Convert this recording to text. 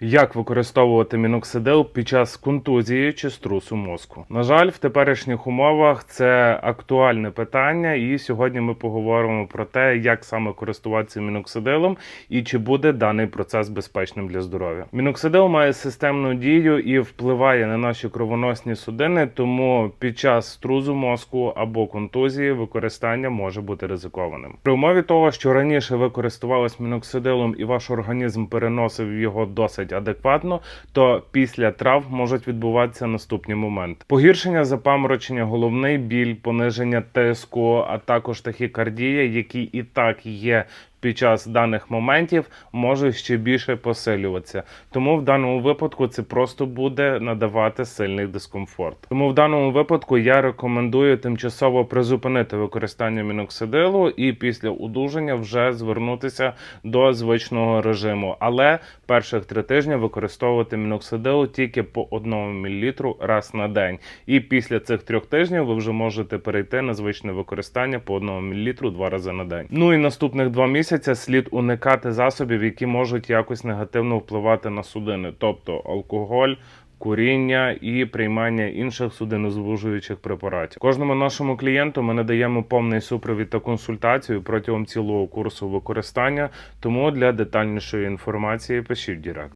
Як використовувати міноксидил під час контузії чи струсу мозку? На жаль, в теперішніх умовах це актуальне питання, і сьогодні ми поговоримо про те, як саме користуватися міноксидилом і чи буде даний процес безпечним для здоров'я. Міноксидил має системну дію і впливає на наші кровоносні судини, тому під час струзу мозку або контузії використання може бути ризикованим. При умові того, що раніше ви користувались міноксидилом і ваш організм переносив його досить адекватно, то після трав можуть відбуватися наступні моменти: погіршення запаморочення, головний біль, пониження тиску, а також тахікардія, які і так є. Під час даних моментів може ще більше посилюватися, тому в даному випадку це просто буде надавати сильний дискомфорт. Тому в даному випадку я рекомендую тимчасово призупинити використання міноксидилу і після одужання вже звернутися до звичного режиму. Але перших три тижні використовувати міноксидил тільки по одному мл раз на день. І після цих трьох тижнів ви вже можете перейти на звичне використання по одному мл два рази на день. Ну і наступних два місяці слід уникати засобів, які можуть якось негативно впливати на судини, тобто алкоголь. Куріння і приймання інших судинозвужуючих препаратів. Кожному нашому клієнту ми надаємо повний супровід та консультацію протягом цілого курсу використання. Тому для детальнішої інформації пишіть в.